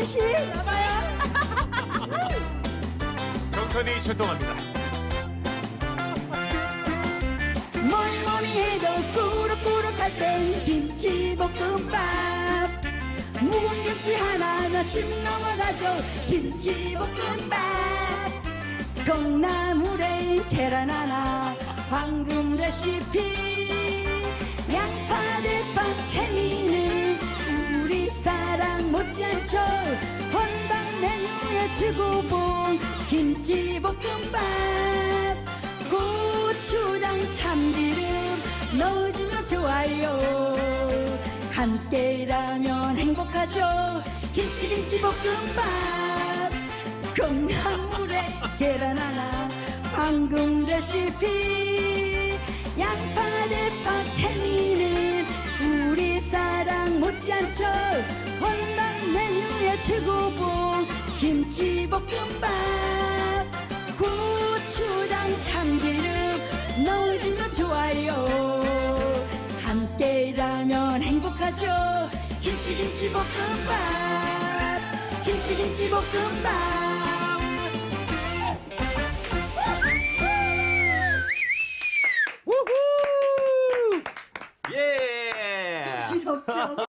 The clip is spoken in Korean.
이은희 씨 나가요. 경선이 출동합니다. 뭐니 뭐니 해도 꾸룩꾸룩할 땐 김치볶음밥 묵은 김치 침 넘어가죠 김치볶음밥 콩나물에 계란 하나 황금 레시피 혼밥 메뉴의 최고봉 김치볶음밥. 고추장 참기름 넣어주면 좋아요. 함께라면 행복하죠. 김치김치볶음밥. 콩나물에 계란 하나 황금 레시피 못지않죠. 혼밥 메뉴의 최고봉 김치볶음밥. 고추장 참기름 넣어주면 좋아요. 함께라면 행복하죠. 김치김치볶음밥. 김치김치볶음밥. 예! 정신없죠